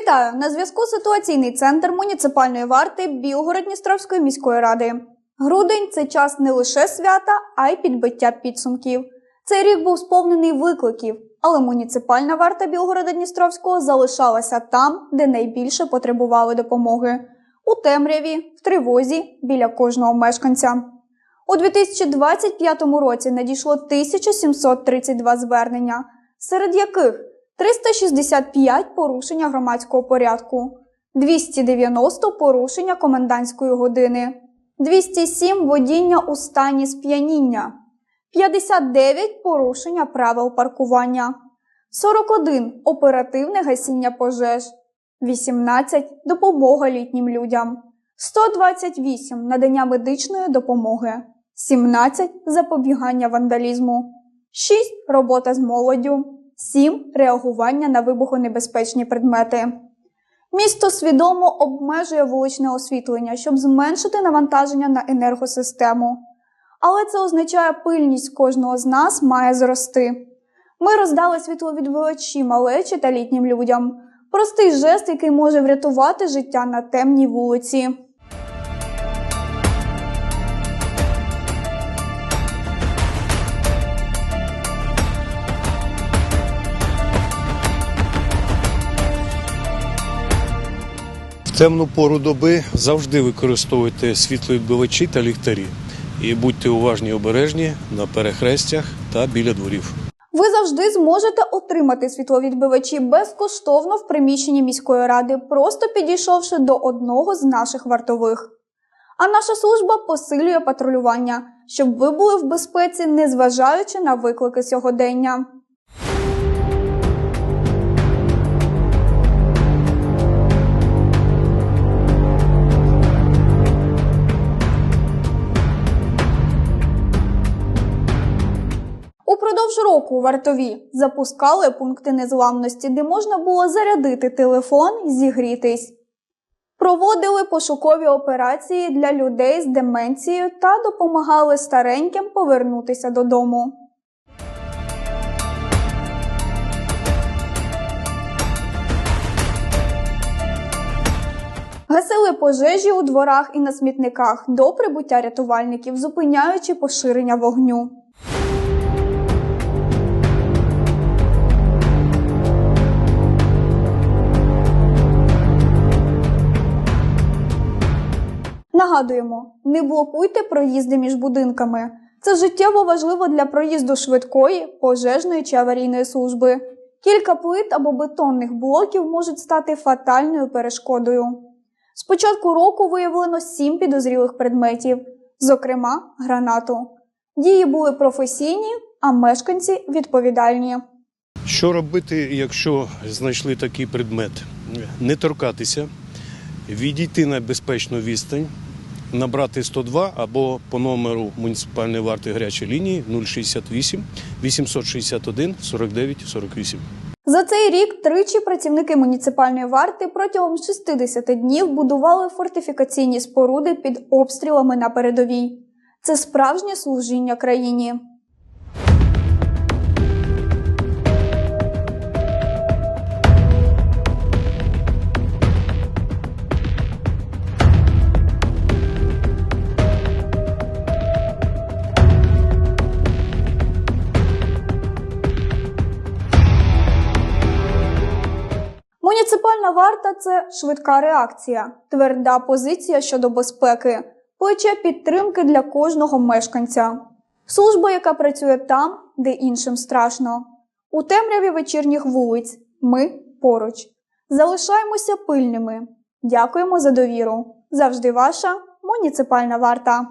Вітаю на зв'язку ситуаційний центр муніципальної варти Білгород-Дністровської міської ради. Грудень це час не лише свята, а й підбиття підсумків. Цей рік був сповнений викликів, але муніципальна варта Білгорода Дністровського залишалася там, де найбільше потребували допомоги у темряві, в тривозі біля кожного мешканця. У 2025 році надійшло 1732 звернення, серед яких 365 порушення громадського порядку, 290 порушення комендантської години, 207 водіння у стані сп'яніння, 59 порушення правил паркування, 41 оперативне гасіння пожеж, 18 допомога літнім людям, 128 надання медичної допомоги, 17 запобігання вандалізму, 6 робота з молоддю, 7 реагування на вибухонебезпечні предмети. Місто свідомо обмежує вуличне освітлення, щоб зменшити навантаження на енергосистему. Але це означає, пильність кожного з нас має зрости. Ми роздали світловідбивачі малечі та літнім людям. Простий жест, який може врятувати життя на темній вулиці. Темну пору доби завжди використовуйте світловідбивачі та ліхтарі. І будьте уважні і обережні на перехрестях та біля дворів. Ви завжди зможете отримати світловідбивачі безкоштовно в приміщенні міської ради, просто підійшовши до одного з наших вартових. А наша служба посилює патрулювання, щоб ви були в безпеці, незважаючи на виклики сьогодення. Упродовж року вартові запускали пункти незламності, де можна було зарядити телефон і зігрітись. Проводили пошукові операції для людей з деменцією та допомагали стареньким повернутися додому. Гасили пожежі у дворах і на смітниках до прибуття рятувальників, зупиняючи поширення вогню. Нагадуємо, не блокуйте проїзди між будинками. Це життєво важливо для проїзду швидкої, пожежної чи аварійної служби. Кілька плит або бетонних блоків можуть стати фатальною перешкодою. З початку року виявлено сім підозрілих предметів, зокрема гранату. Дії були професійні, а мешканці відповідальні. Що робити, якщо знайшли такий предмет? Не торкатися, відійти на безпечну відстань, набрати 102 або по номеру муніципальної варти гарячої лінії 068 861 49 48. За цей рік тричі працівники муніципальної варти протягом 60 днів будували фортифікаційні споруди під обстрілами на передовій. Це справжнє служіння країні. Муніципальна варта це швидка реакція, тверда позиція щодо безпеки, плече підтримки для кожного мешканця. Служба, яка працює там, де іншим страшно. У темряві вечірніх вулиць. Ми поруч. Залишаємося пильними. Дякуємо за довіру. Завжди ваша муніципальна варта.